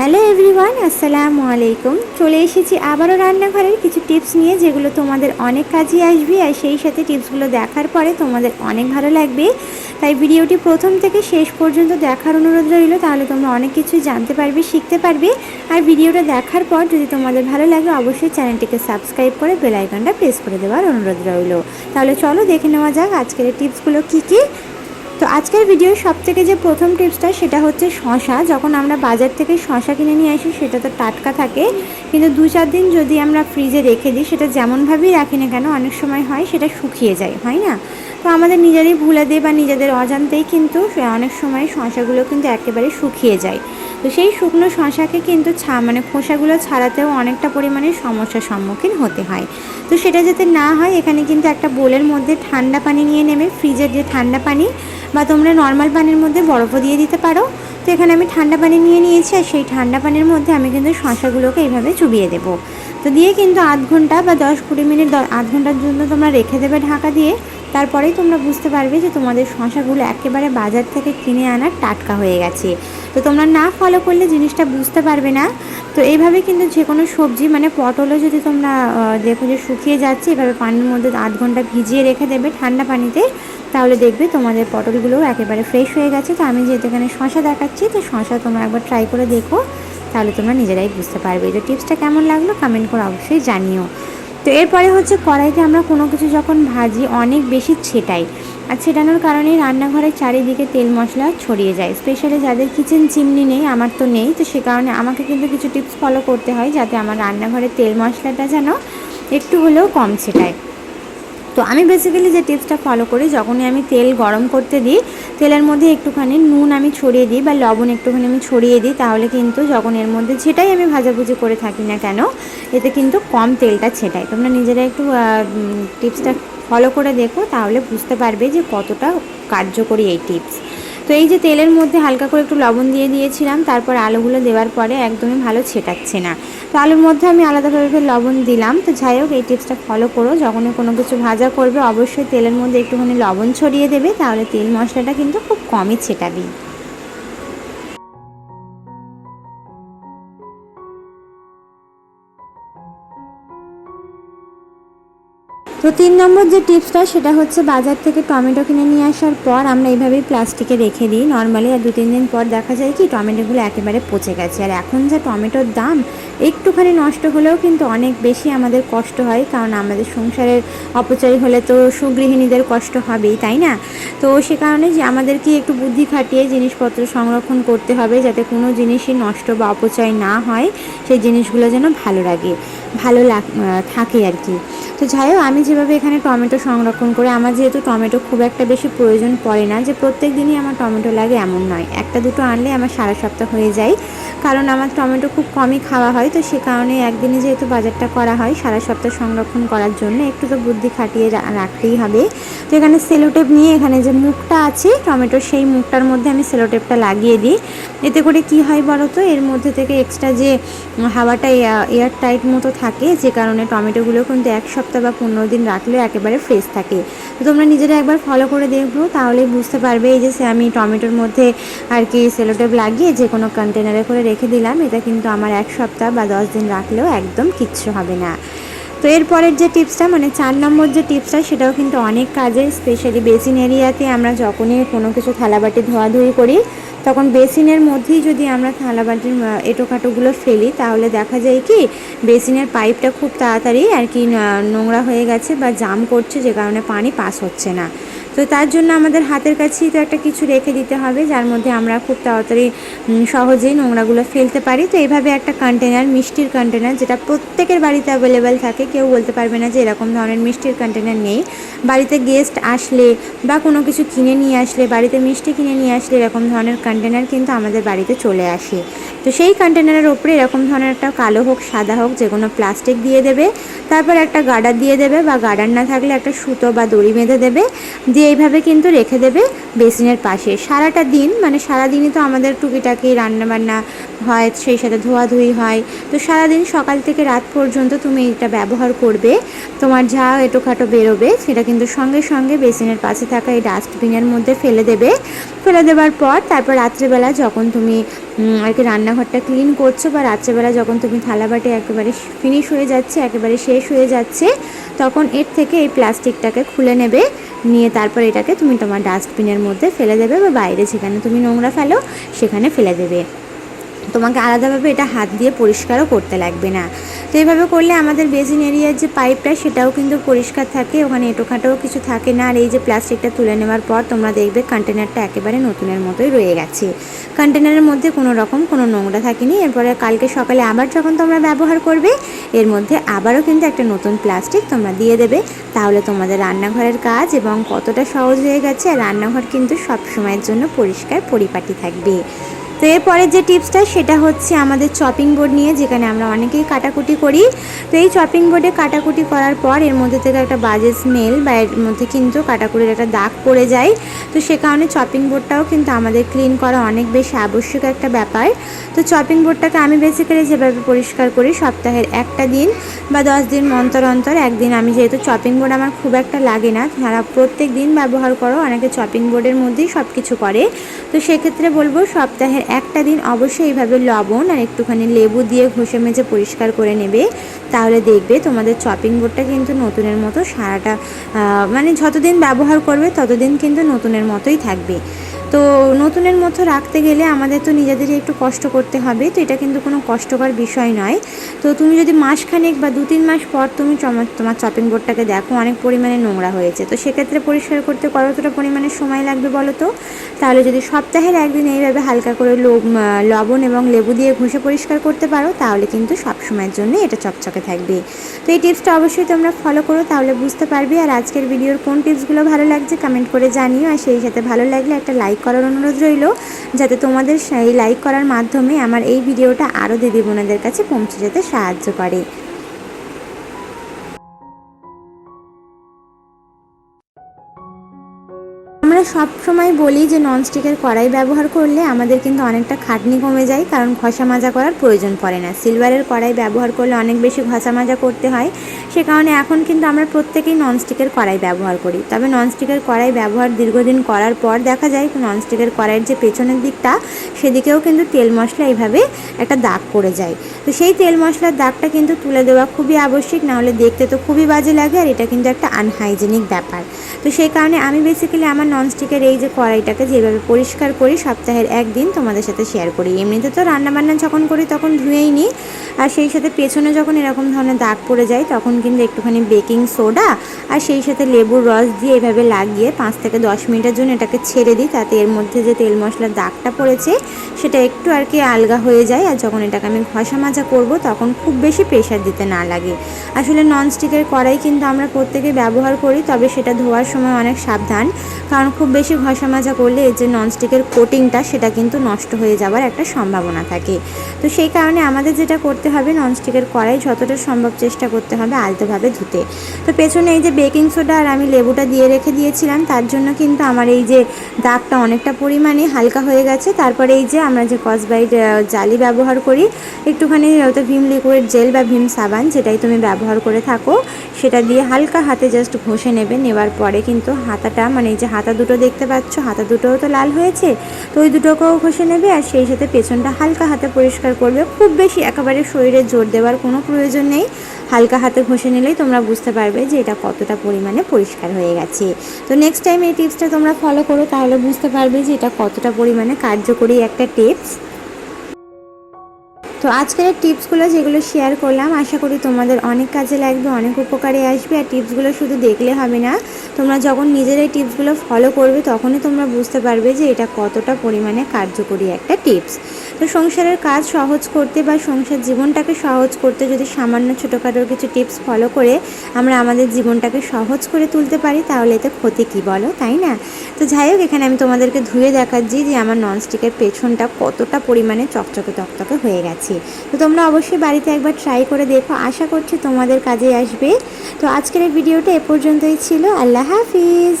Hello everyone, আসসালামু আলাইকুম। চলে এসেছি আবারও রান্নাঘরের কিছু টিপস নিয়ে, যেগুলো তোমাদের অনেক কাজে আসবে আর সেই সাথে টিপসগুলো দেখার পরে তোমাদের অনেক ভালো লাগবে। তাই ভিডিওটি প্রথম থেকে শেষ পর্যন্ত দেখার অনুরোধ রইল, তাহলে তোমরা অনেক কিছু জানতে পারবে, শিখতে পারবে। আর ভিডিওটা দেখার পর যদি তোমাদের ভালো লাগে, অবশ্যই চ্যানেলটিকে সাবস্ক্রাইব করে বেল আইকনটা প্রেস করে দেওয়ার অনুরোধ রইল। তাহলে চলো দেখে নেওয়া যাক আজকের টিপসগুলো কী কী। তো আজকের ভিডিওর সব থেকে যে প্রথম টিপসটা সেটা হচ্ছে শশা। যখন আমরা বাজার থেকে শশা কিনে নিয়ে আসি, সেটা তো টাটকা থাকে। কিন্তু দু চার দিন যদি আমরা ফ্রিজে রেখে দিই, সেটা যেমনভাবেই রাখি না কেন, অনেক সময় হয় সেটা শুকিয়ে যায়, হয় না? তো আমাদের নিজেরই ভুলে দেয় বা নিজেদের অজান্তেই কিন্তু অনেক সময় শশাগুলো কিন্তু একেবারে শুকিয়ে যায়। তো সেই শুকনো শশাকে কিন্তু ছা মানে খোসাগুলো ছাড়াতেও অনেকটা পরিমাণে সমস্যার সম্মুখীন হতে হয়। তো সেটা যাতে না হয়, এখানে কিন্তু একটা বোলের মধ্যে ঠান্ডা পানি নিয়ে নেবে। ফ্রিজের যে ঠান্ডা পানি বা তোমরা নর্মাল পানির মধ্যে বরফও দিয়ে দিতে পারো। তো এখানে আমি ঠান্ডা পানি নিয়ে নিয়েছি আর সেই ঠান্ডা পানির মধ্যে আমি কিন্তু শশাগুলোকে এইভাবে চুবিয়ে দেবো। তো দিয়ে কিন্তু আধ ঘণ্টা বা দশ কুড়ি মিনিট আধ ঘণ্টার জন্য তোমরা রেখে দেবে ঢাকা দিয়ে। তারপরেই তোমরা বুঝতে পারবে যে তোমাদের শশাগুলো একেবারে বাজার থেকে কিনে আনার টাটকা হয়ে গেছে। তো তোমরা না ফলো করলে জিনিসটা বুঝতে পারবে না। তো এইভাবে কিন্তু যে কোনো সবজি মানে পটলও যদি তোমরা দেখো যে শুকিয়ে যাচ্ছে, এভাবে পানির মধ্যে আধ ঘণ্টা ভিজিয়ে রেখে দেবে ঠান্ডা পানিতে, তাহলে দেখবে তোমাদের পটলগুলোও একেবারে ফ্রেশ হয়ে গেছে। তো আমি যেহেতু এখানে শশা দেখাচ্ছি, তো শশা তোমরা একবার ট্রাই করে দেখো, তাহলে তোমরা নিজেরাই বুঝতে পারবে। তো টিপসটা কেমন লাগল? কমেন্ট করে অবশ্যই জানিও। তো এরপরে হচ্ছে কড়াইতে আমরা কোনো কিছু যখন ভাজি, অনেক বেশি ছেটাই। আর ছেটানোর কারণে রান্নাঘরের চারিদিকে তেল মশলা ছড়িয়ে যায়। স্পেশালি যাদের কিচেন চিমনি নেই, আমার তো নেই, তো সে কারণে আমাকে কিন্তু কিছু টিপস ফলো করতে হয় যাতে আমার রান্নাঘরের তেল মশলাটা যেন একটু হলেও কম ছেটায়। তো আমি বেসিক্যালি যে টিপসটা ফলো করি, যখনই আমি তেল গরম করতে দিই, তেলের মধ্যে একটুখানি নুন আমি ছড়িয়ে দিই বা লবণ একটুখানি আমি ছড়িয়ে দিই, তাহলে কিন্তু যখন এর মধ্যে যেটাই আমি ভাজাভুজি করে থাকি না কেন, এতে কিন্তু কম তেলটা ছেটায়। তোমরা নিজেরা একটু টিপসটা ফলো করে দেখো, তাহলে বুঝতে পারবে যে কতটা কার্যকরী এই টিপস তো এই যে তেলের মধ্যে হালকা করে একটু লবণ দিয়ে দিয়েছিলাম, তারপর আলুগুলো দেওয়ার পরে একদমই ভালো ছেটাচ্ছে না। তো আলুর মধ্যে আমি আলাদাভাবে লবণ দিলাম। তো যাই হোক, এই টিপসটা ফলো করো। যখনই কোনো কিছু ভাজা করবে, অবশ্যই তেলের মধ্যে একটুখানি লবণ ছড়িয়ে দেবে, তাহলে তেল মশলাটা কিন্তু খুব কমই ছেটাবি। তো তিন নম্বর যে টিপসটা, সেটা হচ্ছে বাজার থেকে টমেটো কিনে নিয়ে আসার পর আমরা এইভাবেই প্লাস্টিকে রেখে দিই। নর্মালি আর দু তিন দিন পর দেখা যায় কি, টমেটোগুলো একেবারে পচে গেছে। আর এখন যা টমেটোর দাম, একটুখানি নষ্ট হলেও কিন্তু অনেক বেশি আমাদের কষ্ট হয়, কারণ আমাদের সংসারের অপচয় হলে তো সুগৃহিণীদের কষ্ট হবেই, তাই না? তো সে কারণে যে আমাদেরকে একটু বুদ্ধি খাটিয়ে জিনিসপত্র সংরক্ষণ করতে হবে, যাতে কোনো জিনিসই নষ্ট বা অপচয় না হয়, সেই জিনিসগুলো যেন ভালো লাগে, ভালো থাকে আর কি। তো যাই হোক, আমি যেভাবে এখানে টমেটো সংরক্ষণ করে, আমার যেহেতু টমেটো খুব একটা বেশি প্রয়োজন পড়ে না যে প্রত্যেক দিনই আমার টমেটো লাগে এমন নয়। একটা দুটো আনলে আমার সারা সপ্তাহ হয়ে যায়। কারণ আমার টমেটো খুব কমই খাওয়া হয়, তো সে কারণে একদিনে যেহেতু বাজারটা করা হয় সারা সপ্তাহ সংরক্ষণ করার জন্য একটু তো বুদ্ধি খাটিয়ে রাখতেই হবে। তো এখানে সেলোটেপ নিয়ে এখানে যে মুখটা আছে, টমেটোর সেই মুখটার মধ্যে আমি সেলোটেপটা লাগিয়ে দিই। এতে করে কি হয় বলো তো এর মধ্যে থেকে এক্সট্রা যে হাওয়াটা এয়ার টাইট মতো থাকে, যে কারণে টমেটোগুলো কিন্তু এক সপ্তাহ বা পনেরো দিন রাখলেও একেবারে ফ্রেশ থাকে। তো তোমরা নিজেরা একবার ফলো করে দেখব তাহলে বুঝতে পারবে এই যে আমি টমেটোর মধ্যে আর কি সেলোটেপ লাগিয়ে যে কোনো কন্টেনারে করে রেখে দিলাম। এটা কিন্তু আমার এক সপ্তাহ বা দশ দিন রাখলেও একদম কিচ্ছু হবে না। তো এরপরের যে টিপসটা মানে চার নম্বর যে টিপসটা, সেটাও কিন্তু অনেক কাজে স্পেশালি বেসিন এরিয়াতে আমরা যখনই কোনো কিছু থালাবাটি ধোয়াধুয়ি করি, তখন বেসিনের মধ্যেই যদি আমরা থালাবাটির এটোকাটোগুলো ফেলি, তাহলে দেখা যায় কি বেসিনের পাইপটা খুব তাড়াতাড়ি আর কি নোংরা হয়ে গেছে বা জাম করছে, যে কারণে পানি পাস হচ্ছে না। তো তার জন্য আমাদের হাতের কাছেই তো একটা কিছু রেখে দিতে হবে, যার মধ্যে আমরা খুব তাড়াতাড়ি সহজেই নোংরাগুলো ফেলতে পারি। তো এইভাবে একটা কন্টেনার মিষ্টির কন্টেনার যেটা প্রত্যেকের বাড়িতে অ্যাভেলেবেল থাকে, কেউ বলতে পারবে না যে এরকম ধরনের মিষ্টির কন্টেনার নেই। বাড়িতে গেস্ট আসলে বা কোনো কিছু কিনে নিয়ে আসলে, বাড়িতে মিষ্টি কিনে নিয়ে আসলে এরকম ধরনের কন্টেনার কিন্তু আমাদের বাড়িতে চলে আসে। তো সেই কন্টেনারের ওপরে এরকম ধরনের একটা কালো হোক, সাদা হোক, যে কোনো প্লাস্টিক দিয়ে দেবে। তারপর একটা গার্ডার দিয়ে দেবে বা গার্ডার না থাকলে একটা সুতো বা দড়ি বেঁধে দেবে। দিয়ে এইভাবে কিন্তু রেখে দেবে বেসিনের পাশে। সারাটা দিন মানে সারা দিনই তো আমাদের টুকিটাকি রান্নাবান্না হয়, সেই সাথে ধোয়াধুয়ি হয়। তো সারাদিন সকাল থেকে রাত পর্যন্ত তুমি এটা ব্যবহার করবে। তোমার যা এটোখাটো বেরোবে, সেটা কিন্তু সঙ্গে সঙ্গে বেসিনের পাশে থাকা এই ডাস্টবিনের মধ্যে ফেলে দেবে। ফেলে দেওয়ার পর তারপর রাত্রেবেলা যখন তুমি আর কি রান্নাঘরটা ক্লিন করছ বা রাত্রেবেলা যখন তুমি থালা বাটে একেবারে ফিনিশ হয়ে যাচ্ছে, একেবারে শেষ হয়ে যাচ্ছে, তখন এর থেকে এই প্লাস্টিকটাকে খুলে নেবে, নিয়ে তারপর এটাকে তুমি তোমার ডাস্টবিনের মধ্যে ফেলে দেবে বা বাইরে যেখানে তুমি নোংরা ফেলো, সেখানে ফেলে দেবে। তোমাকে আলাদাভাবে এটা হাত দিয়ে পরিষ্কারও করতে লাগবে না। তো এইভাবে করলে আমাদের বেসিন এরিয়ার যে পাইপটা, সেটাও কিন্তু পরিষ্কার থাকে, ওখানে এটোখাটোও কিছু থাকে না। আর এই যে প্লাস্টিকটা তুলে নেওয়ার পর তোমরা দেখবে কন্টেনারটা একেবারে নতুনের মতোই রয়ে গেছে। কন্টেনারের মধ্যে কোনো রকম কোনো নোংরা থাকেনি। এরপরে কালকে সকালে আবার যখন তোমরা ব্যবহার করবে, এর মধ্যে আবারও কিন্তু একটা নতুন প্লাস্টিক তোমরা দিয়ে দেবে। তাহলে তোমাদের রান্নাঘরের কাজ এবং কতটা সহজ হয়ে গেছে, আর রান্নাঘর কিন্তু সব সময়ের জন্য পরিষ্কার পরিপাটি থাকবে। তো এরপরে যে টিপসটা, সেটা হচ্ছে আমাদের চপিং বোর্ড নিয়ে, যেখানে আমরা অনেকেই কাটাকুটি করি। তো এই চপিং বোর্ডে কাটাকুটি করার পর, এর মধ্যে থেকে একটা বাজে স্মেল বা এর মধ্যে কিন্তু কাটাকুটির একটা দাগ পড়ে যায়। তো সে কারণে চপিং বোর্ডটাও কিন্তু আমাদের ক্লিন করা অনেক বেশি আবশ্যক একটা ব্যাপার। তো চপিং বোর্ডটাকে আমি বেসিক্যালি যেভাবে পরিষ্কার করি, সপ্তাহের একটা দিন বা দশ দিন অন্তর অন্তর, একদিন আমি যেহেতু চপিং বোর্ড আমার খুব একটা লাগে না, যারা প্রত্যেক দিন ব্যবহার করো, অনেকে চপিং বোর্ডের মধ্যেই সব কিছু করে। তো সেক্ষেত্রে বলব, সপ্তাহের একটা দিন অবশ্যই এইভাবে লবণ আর একটুখানি লেবু দিয়ে ঘষে মেজে পরিষ্কার করে নেবে। তাহলে দেখবে তোমাদের চপিং বোর্ডটা কিন্তু নতুনের মতো সারাটা মানে যতদিন ব্যবহার করবে ততদিন কিন্তু নতুনের মতোই থাকবে। তো নতুনের মতো রাখতে গেলে আমাদের তো নিজেদেরই একটু কষ্ট করতে হবে, তো এটা কিন্তু কোনো কষ্টকর বিষয় নয়। তো তুমি যদি মাসখানেক বা দু তিন মাস পর তুমি তোমার চপিং বোর্ডটাকে দেখো, অনেক পরিমাণে নোংরা হয়েছে। তো সেক্ষেত্রে পরিষ্কার করতে কতটা পরিমাণে সময় লাগবে বলো তো? তাহলে যদি সপ্তাহের একদিন এইভাবে হালকা করে লবণ এবং লেবু দিয়ে ঘষে পরিষ্কার করতে পারো, তাহলে কিন্তু সব সময়ের জন্য এটা চকচকে থাকবে। তো এই টিপসটা অবশ্যই তোমরা ফলো করো, তাহলে বুঝতে পারবে। আর আজকের ভিডিওর কোন টিপসগুলো ভালো লাগছে কমেন্ট করে জানিও। আর সেই সাথে ভালো লাগলে একটা লাইক লাইক করার অনুরোধ রইল, যাতে তোমাদের সেই লাইক করার মাধ্যমে আমার এই ভিডিওটা আরও দিদি বোনাদের কাছে পৌঁছে যেতে সাহায্য করে। সব সময় বলি যে ননস্টিকের কড়াই ব্যবহার করলে আমাদের কিন্তু অনেকটা খাটনি কমে যায়, কারণ ঘষা মাজা করার প্রয়োজন পড়ে না। সিলভারের কড়াই ব্যবহার করলে অনেক বেশি ঘষা মাজা করতে হয়, সে কারণে এখন কিন্তু আমরা প্রত্যেকেই ননস্টিকের কড়াই ব্যবহার করি। তবে ননস্টিকের কড়াই ব্যবহার দীর্ঘদিন করার পর দেখা যায় ননস্টিকের কড়াইয়ের যে পেছনের দিকটা, সেদিকেও কিন্তু তেল মশলা এইভাবে একটা দাগ পড়ে যায়। তো সেই তেল মশলার দাগটা কিন্তু তুলে দেওয়া খুবই আবশ্যিক নাহলে দেখতে তো খুবই বাজে লাগে আর এটা কিন্তু একটা আনহাইজেনিক ব্যাপার। তো সেই কারণে আমি বেসিক্যালি আমার ননস্টিকের এই যে কড়াইটাকে যেভাবে পরিষ্কার করি, সপ্তাহের একদিন তোমাদের সাথে শেয়ার করি। এমনিতে তো রান্নাবান্না যখন করি তখন ধুয়েই নিই। আর সেই সাথে পেছনে যখন এরকম ধরনের দাগ পড়ে যায়, তখন কিন্তু একটুখানি বেকিং সোডা আর সেই সাথে লেবুর রস দিয়ে এভাবে লাগিয়ে পাঁচ থেকে দশ মিনিটের জন্য এটাকে ছেড়ে দিই। তাতে এর মধ্যে যে তেল মশলার দাগটা পড়েছে, সেটা একটু আর কি আলগা হয়ে যায়। আর যখন এটাকে আমি ঘষা মাজা করব, তখন খুব বেশি প্রেশার দিতে না লাগে। আসলে ননস্টিকের কড়াই কিন্তু আমরা প্রত্যেকে ব্যবহার করি, তবে সেটা ধোয়ার সময় অনেক সাবধান। কারণ খুব বেশি ঘষা মাজা করলে এর যে ননস্টিকের কোটিংটা সেটা কিন্তু নষ্ট হয়ে যাওয়ার একটা সম্ভাবনা থাকে। তো সেই কারণে আমাদের যেটা করতে হবে ননস্টিকের কড়াই যতটা সম্ভব চেষ্টা করতে হবে আলতোভাবে ধুতে। তো পেছনে এই যে বেকিং সোডা আর আমি লেবুটা দিয়ে রেখে দিয়েছিলাম, তার জন্য কিন্তু আমার এই যে দাগটা অনেকটা পরিমাণে হালকা হয়ে গেছে। তারপরে এই যে আমরা যে কসবাইট জালি ব্যবহার করি, একটুখানি হয়তো ভীম লিকুইড জেল বা ভীম সাবান, যেটাই তুমি ব্যবহার করে থাকো, সেটা দিয়ে হালকা হাতে জাস্ট ঘষে নেবে। নেওয়ার পরে কিন্তু হাতাটা মানে এই যে হাতা দুটো দেখতে পাচ্ছ, হাতা দুটোও তো লাল হয়েছে, তো ওই দুটোকেও ঘষে নেবে আর সেই সাথে পেছনটা হালকা হাতে পরিষ্কার করবে। খুব বেশি একেবারে শরীরে জোর দেওয়ার কোনো প্রয়োজন নেই। হালকা হাতে ঘষে নিলেই তোমরা বুঝতে পারবে যে এটা কতটা পরিমাণে পরিষ্কার হয়ে গেছে। তো নেক্সট টাইম এই টিপসটা তোমরা ফলো করো, তাহলে বুঝতে পারবে যে এটা কতটা পরিমাণে কার্যকরী একটা টিপস তো আজকের টিপসগুলো যেগুলো শেয়ার করলাম, আশা করি তোমাদের অনেক কাজে লাগবে, অনেক উপকারে আসবে। আর টিপসগুলো শুধু দেখলে হবে না, তোমরা যখন নিজের এই টিপসগুলো ফলো করবে, তখনই তোমরা বুঝতে পারবে যে এটা কতটা পরিমাণে কার্যকরী একটা টিপস। তো সংসারের কাজ সহজ করতে বা সংসার জীবনটাকে সহজ করতে যদি সামান্য ছোটোখাটো কিছু টিপস ফলো করে আমরা আমাদের জীবনটাকে সহজ করে তুলতে পারি, তাহলে এতে ক্ষতি কী বলো, তাই না? তো যাই হোক, এখানে আমি তোমাদেরকে ধুয়ে দেখাচ্ছি যে আমার ননস্টিকের পেছনটা কতটা পরিমাণে চকচকে তকতকে হয়ে গেছে। তো তোমরা অবশ্যই বাড়িতে একবার ট্রাই করে দেখো। আশা করছি তোমাদের কাজে আসবে। তো আজকের ভিডিওটা এ পর্যন্তই ছিল। আল্লাহ হাফিজ।